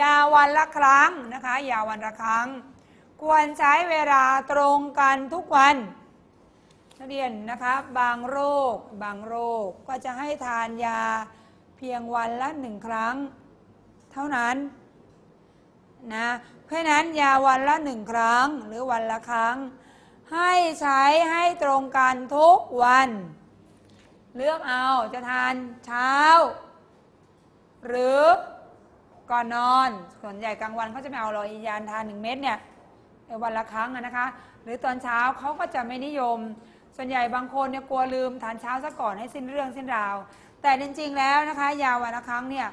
ยาวันละครั้งนะคะยาวันละครั้ง ควรใช้เวลาตรงกันทุกวันนักเรียนนะคะบางโรค บางโรคก็จะให้ทานยาเพียงวันละหนึ่งครั้ง เท่านั้นนะเพราะนั้นยาวันละหนึ่งครั้งหรือวันละครั้ง ให้ใช้ให้ตรงกันทุกวัน เลือกเอาจะทานเช้า หรือ ก่อนนอน ส่วนใหญ่กลางวันเขาจะไม่เอาหรอกอียานทานหนึ่งเม็ดเนี่ยวันละครั้งนะคะ หรือตอนเช้าเขาก็จะไม่นิยม ส่วนใหญ่บางคนเนี่ยกลัวลืมทานเช้าซะก่อนให้สิ้นเรื่องสิ้นราว แต่จริงๆแล้วนะคะ ยาวันละครั้งเนี่ย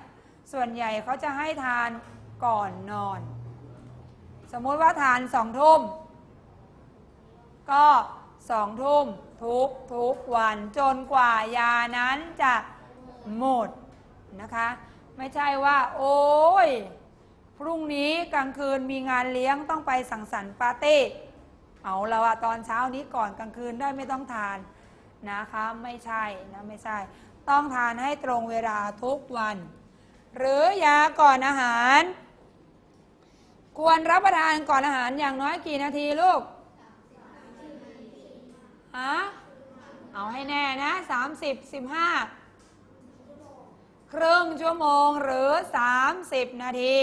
ส่วนใหญ่เขาจะให้ทานก่อนนอน สมมุติว่าทานสองทุ่มก็สองทุ่มทุกทุกวันจนกว่ายานั้นจะหมดนะคะ ไม่ใช่ว่า โอ้ย พรุ่งนี้กลางคืนมีงานเลี้ยงต้องไปสังสรรค์ปาร์ตี้เอาเราอะตอนเช้านี้ก่อนกลางคืนได้ไม่ต้องทานนะคะ ไม่ใช่นะไม่ใช่ ต้องทานให้ตรงเวลาทุกวัน หรือยาก่อนอาหาร ควรรับประทานก่อนอาหารอย่างน้อยกี่นาทีลูกฮะเอาให้แน่นะ 30 15 ครึ่งชั่วโมงหรือ 30 นาที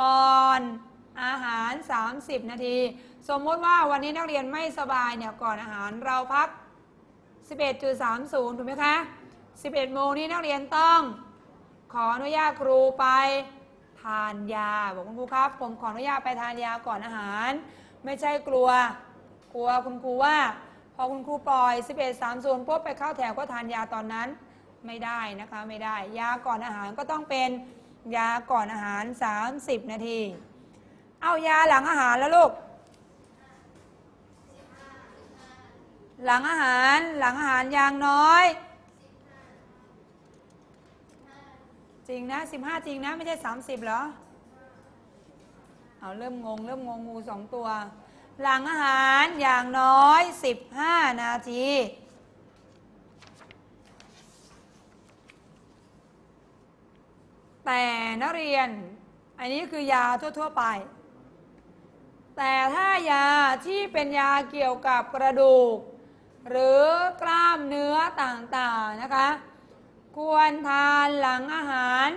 ก่อนอาหาร 30 นาที สมมติว่าวันนี้นักเรียนไม่สบายเนี่ยก่อนอาหารเราพัก 11.30 ถูกไหมคะ 11 โมงนี้นักเรียนต้อง ขออนุญาตครูไปทานยา บอกคุณครูครับ ผมขออนุญาตไปทานยาก่อนอาหาร ไม่ใช่กลัว กลัวคุณครูว่า พอคุณครูปล่อย 11.30ปุ๊บไปเข้าแถวก็ทานยาตอนนั้น ไม่ได้นะคะไม่ได้ ยาก่อนอาหารก็ต้องเป็นยาก่อนอาหาร 30 นาที เอายาหลังอาหารแล้วลูก หลังอาหารหลังอาหารอย่างน้อย จริงนะ 15 จริงนะไม่ใช่ 30เหรอเอาเริ่มงง เริ่มงงงูสองตัว หลังอาหารอย่างน้อย 15 นาที แต่นักเรียน อันนี้คือยาทั่ว ๆ ไป แต่ถ้ายาที่เป็นยาเกี่ยวกับกระดูก หรือกล้ามเนื้อต่างๆนะคะ ควรทานหลังอาหาร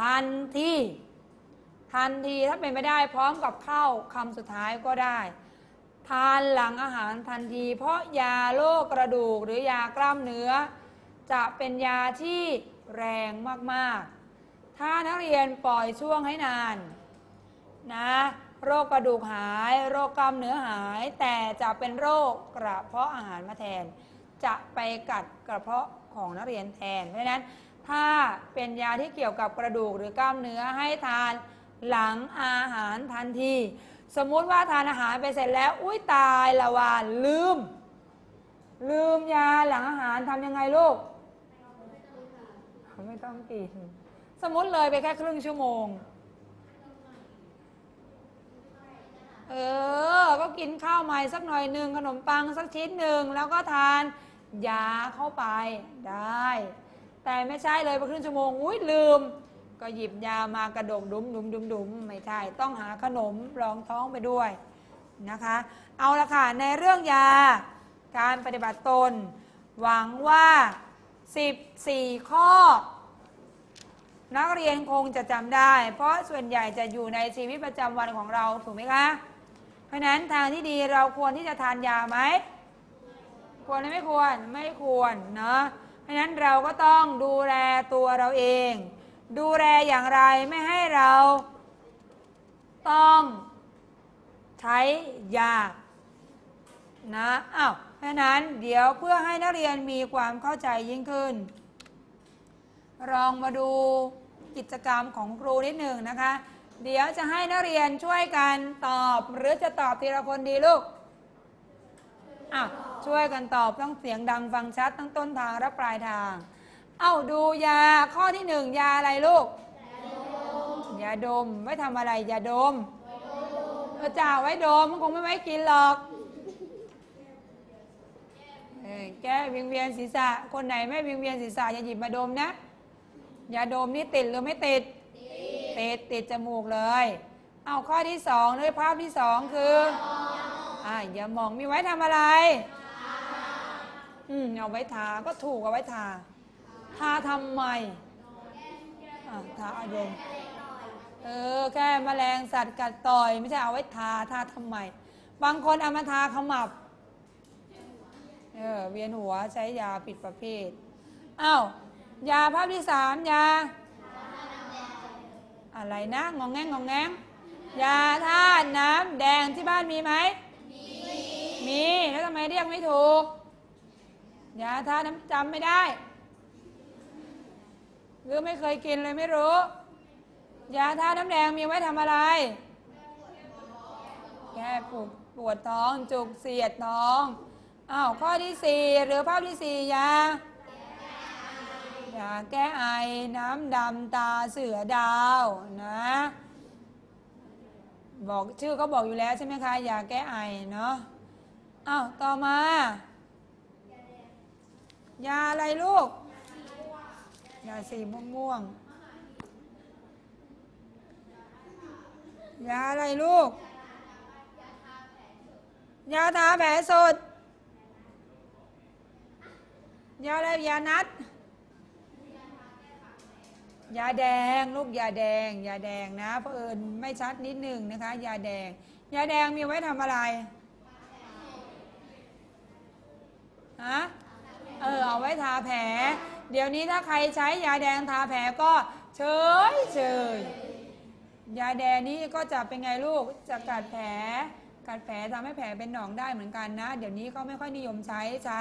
ทันทีทันทีถ้าเป็นไม่ได้พร้อมกับข้าวคำสุดท้ายก็ได้ ทานหลังอาหารทันที เพราะยาโรคกระดูกหรือยากล้ามเนื้อ จะเป็นยาที่แรงมากๆ ถ้านักเรียนปล่อยช่วงให้นานนะโรคกระดูกหาย โรคกล้ามเนื้อหาย แต่จะเป็นโรคกระเพาะอาหารมาแทน จะไปกัดกระเพาะของนักเรียนแทน เพราะฉะนั้นถ้าเป็นยาที่เกี่ยวกับกระดูกหรือกล้ามเนื้อให้ทานหลังอาหารทันที สมมุติว่าทานอาหารไปเสร็จแล้ว อุ้ยตายละวานลืม ลืมยาหลังอาหารทำยังไงลูก ไม่ต้องกิน สมมติเลยไปแค่ครึ่งชั่วโมง เออ ก็กินข้าวใหม่สักหน่อยหนึ่งขนมปังสักชิ้นหนึ่งแล้วก็ทานยาเข้าไปได้ แต่ไม่ใช่เลยไปครึ่งชั่วโมง อุ้ยลืม ก็หยิบยามากระดกดุมดุมดุมดุมไม่ใช่ ต้องหาขนมรองท้องไปด้วยนะคะ เอาละค่ะ ในเรื่องยา การปฏิบัติตน หวังว่า 14 ข้อ นักเรียนคงจะจำได้ เพราะส่วนใหญ่จะอยู่ในชีวิตประจำวันของเราถูกไหมคะ เพราะฉะนั้นทางที่ดีเราควรที่จะทานยาไหม ควรหรือไม่ควร ไม่ควรเนาะ เพราะฉะนั้นเราก็ต้องดูแลตัวเราเอง ดูแลอย่างไรไม่ให้เรา ต้องใช้ยา นะอ้าวเพราะนั้นเดี๋ยวเพื่อให้นักเรียนมีความเข้าใจยิ่งขึ้นลองมาดู กิจกรรมของครูนิดหนึ่งนะคะ เดี๋ยวจะให้นักเรียนช่วยกันตอบหรือจะตอบทีละคนดีลูกอะช่วยกันตอบต้องเสียงดังฟังชัดทั้งต้นทางและปลายทาง เอ้าดูยาข้อที่หนึ่งยาอะไรลูกยาดมไว้ทำอะไรยาดมเออจ่าไว้ดมมันคงไม่ไว้กินหรอกแก้วิงเวียนศีรษะ คนไหนไม่วิงเวียนศีรษะอย่าหยิบมาดมนะ ยาดมนี่ติดหรือไม่ติด ติด ติดจมูกเลย เอาข้อที่สองเลยภาพที่สองคืออ่าอย่ามองมีไว้ทำอะไร อืมเอาไว้ทา ก็ถูกเอาไว้ทา ทาทำไมอ่าทาอารมณ์เออแค่แมลงสัตว์กัดต่อยไม่ใช่เอาไว้ทาทาทำไม บางคนเอามาทาขมับเออเวียนหัวใช้ยาผิดประเภทอ้าว ยาภาพที่สามยา อะไรนะงองแงงงองแงงยาธาตุน้ำแดงที่บ้านมีไหมมีมีแล้วทำไมเรียกไม่ถูกยาธาตุน้ำจำไม่ได้ หรือไม่เคยกินเลยไม่รู้ ยาธาตุน้ำแดงมีไว้ทำอะไร แก้ปวดปวดท้องจุกเสียดท้องอ้าวข้อที่สี่หรือภาพที่สี่ยา ยาแก้ไอน้ำดำตาเสือดาวนะบอกชื่อเขาบอกอยู่แล้วใช่ไหมคะยาแก้ไอเนาะอ้าวต่อมายาอะไรลูก ยาสีม่วงม่วงยาอะไรลูก ยาทาแผลสดยาอะไรยานัดย ยาแดงลูกยาแดง ยาแดงนะเพราะเอิญไม่ชัดนิดหนึ่งนะคะ ยาแดง ยาแดงมีไว้ทำอะไรฮะเออเอาไว้ทาแผล เดี๋ยวนี้ถ้าใครใช้ยาแดงทาแผลก็เฉยเฉยยาแดงนี้ก็จะเป็นไงลูกจะกัดแผลกัดแผลทำให้แผลเป็นหนองได้เหมือนกันนะ เดี๋ยวนี้ก็ไม่ค่อยนิยมใช้ใช้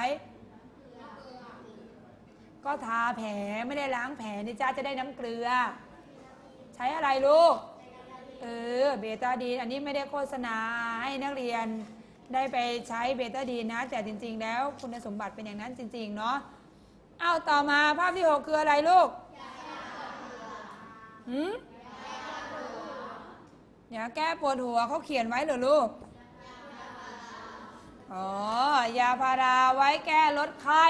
ก็ทาแผลไม่ได้ล้างแผลนี่จ้าจะได้น้ำเกลือ ใช้อะไรลูกเออเบตาดีนอันนี้ไม่ได้โฆษณาให้นักเรียนได้ไปใช้เบตาดีนนะ แต่จริง ๆ แล้วคุณสมบัติเป็นอย่างนั้นจริง ๆ เนาะเอาต่อมาภาพที่หกคืออะไรลูกหืมยาแก้ปวดหัวเขาเขียนไว้เหรอลูกอ๋อยาพาราไว้แก้ลดไข้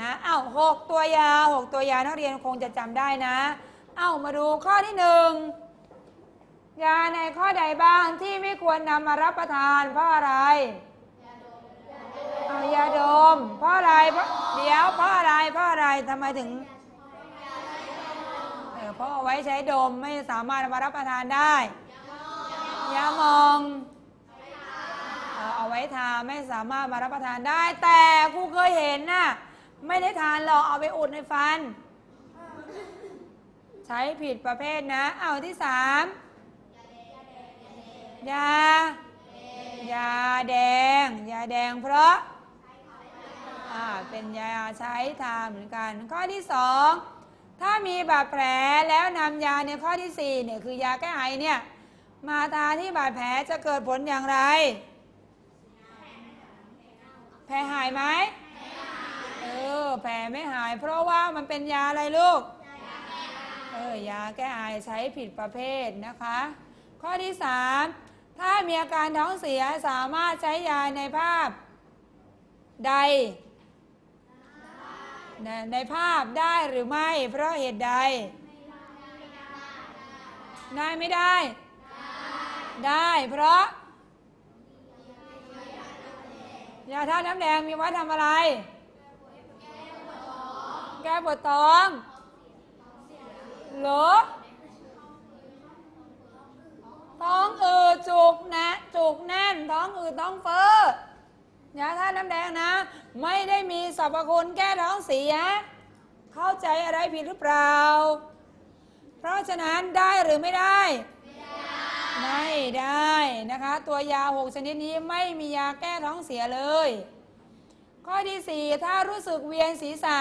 นะเอ้าหกตัวยาหกตัวยานักเรียนคงจะจำได้นะเอ้ามาดูข้อที่หนึ่งยาในข้อใดบ้างที่ไม่ควรนำมารับประทานเพราะอะไรเอายาดมเพราะอะไรเพราะเดี๋ยวเพราะอะไรเพราะอะไรทำไมถึงเออเพราะเอาไว้ใช้ดมไม่สามารถมารับประทานได้ยามองเอาไว้ทาไม่สามารถมารับประทานได้ แต่ครูเคยเห็นน่ะ ไม่ได้ทานหรอกเอาไปอุดในฟัน ใช้ผิดประเภทนะ เอาที่สามยายาแดง ยาแดงเพราะอ่าเป็นยาใช้ทาเหมือนกัน ข้อที่สองถ้ามีบาดแผลแล้วนำยาในข้อที่สี่เนี่ยคือยาแก้ไอเนี่ยมาทาที่บาดแผลจะเกิดผลอย่างไร แผลหายไหม เออ แผลไม่หาย เพราะว่ามันเป็นยาอะไรลูก เออยาแก้ไอใช้ผิดประเภทนะคะ ข้อที่สามถ้ามีอาการท้องเสียสามารถใช้ยาในภาพ ใดในในภาพได้หรือไม่ เพราะเหตุใด ได้ไม่ได้ ได้เพราะยาท่าตุน้ำแดงมีไว้ทำอะไร แก้ปวดท้องหรอท้องอืดจุกนะจุกแน่น ท้องอืดท้องเฟ้อยาทาตุน้ำแดงนะ ไม่ได้มีสรรพคุณแก้ท้องเสีย เข้าใจอะไรผิดหรือเปล่า เพราะฉะนั้นได้หรือไม่ได้ ไม่ได้นะคะ ตัวยาหกชนิดนี้ไม่มียาแก้ท้องเสียเลย ข้อที่4ถ้ารู้สึกเวียนศีรษะ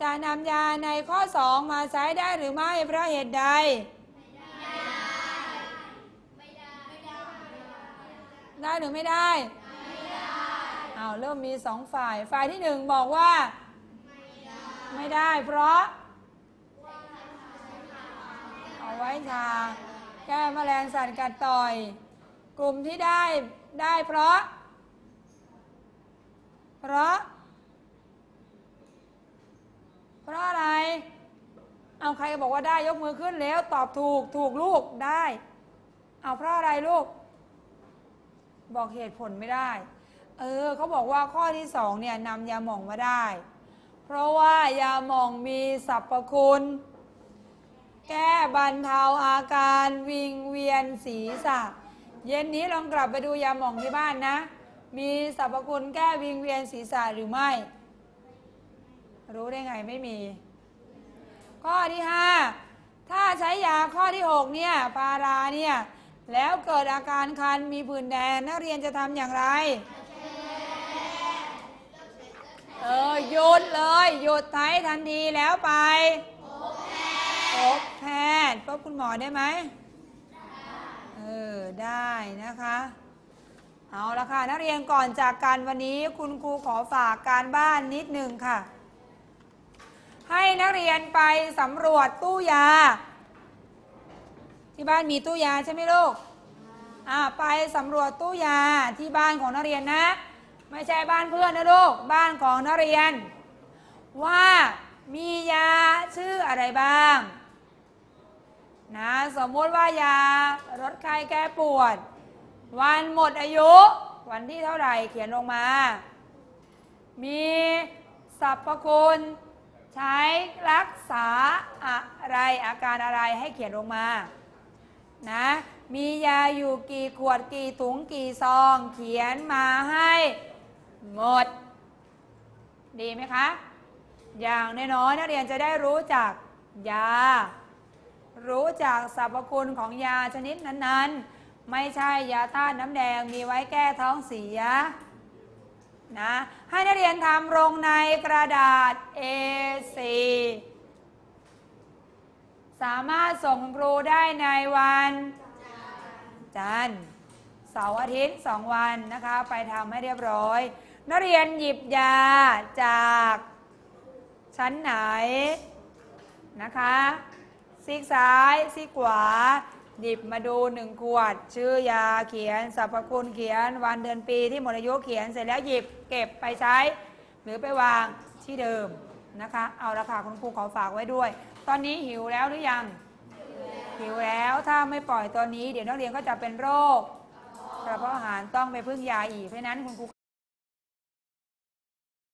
จะนำยาในข้อ2มาใช้ได้หรือไม่เพราะเหตุใด ได้หรือไม่ได้อ้าวเริ่มมีสองฝ่าย ฝ่ายที่หนึ่งบอกว่า ไม่ได้เพราะ เอาไว้ทาแก้แมลงสัตว์กัดต่อย กลุ่มที่ได้ได้เพราะ เพราะ เพราะอะไร เอาใครบอกว่าได้ยกมือขึ้นแล้วตอบถูกถูกลูกได้ เอาเพราะอะไรลูก บอกเหตุผลไม่ได้ เออเขาบอกว่าข้อที่สองเนี่ยนำยาหม่องมาได้ เพราะว่ายาหม่องมีสรรพคุณ แก้บรรเทาอาการวิงเวียนศีรษะ เย็นนี้ลองกลับไปดูยาหม่องที่บ้านนะ มีสรรพคุณแก้วิงเวียนศีรษะหรือไม่ รู้ได้ไงไม่มี ข้อที่ 5 ถ้าใช้ยาข้อที่ 6 เนี่ยพาราเนี่ย แล้วเกิดอาการคันมีผื่นแดงนักเรียนจะทำอย่างไร เออหยุดเลย หยุดไทยทันทีแล้วไปพบแพทย์พบคุณหมอได้ไหมเออ ได้นะคะ เอาละค่ะ นักเรียนก่อนจากกันวันนี้คุณครูขอฝากการบ้านนิดหนึ่งค่ะ ให้นักเรียนไปสำรวจตู้ยา ที่บ้านมีตู้ยาใช่ไหมลูกอ่าไปสำรวจตู้ยาที่บ้านของนักเรียนนะ ไม่ใช่บ้านเพื่อนนะลูกบ้านของนักเรียน ว่ามียาชื่ออะไรบ้างนะสมมติว่ายาลดไข้แก้ปวด วันหมดอายุ วันที่เท่าไหร่เขียนลงมา มีสรรพคุณ ใช้รักษาอะไรอาการอะไรให้เขียนลงมานะมียาอยู่กี่ขวดกี่ถุงกี่ซอง เขียนมาให้หมด ดีไหมคะ อย่างน้อยๆนักเรียนจะได้รู้จักยา รู้จักสรรพคุณของยาชนิดนั้นๆ ไม่ใช่ยาธาตุน้ำแดงมีไว้แก้ท้องเสีย นะให้นักเรียนทำลงในกระดาษ A4 สามารถส่งครูได้ในวัน จันทร์เสาร์อาทิตย์สองวันนะคะ ไปทำให้เรียบร้อย นักเรียนหยิบยาจากชั้นไหนนะคะ ซีกซ้าย ซีกขวา หยิบมาดูหนึ่งขวด ชื่อยาเขียนสรรพคุณเขียนวันเดือนปีที่หมดอายุเขียนเสร็จแล้วหยิบเก็บไปใช้ หรือไปวางที่เดิมนะคะ เอาละค่ะคุณครูขอฝากไว้ด้วย ตอนนี้หิวแล้วหรือยัง หิวแล้วถ้าไม่ปล่อยตอนนี้ เดี๋ยวนักเรียนก็จะเป็นโรคกระเพาะอาหารต้องไปพึ่งยาอีกเพราะฉะนั้นคุณครู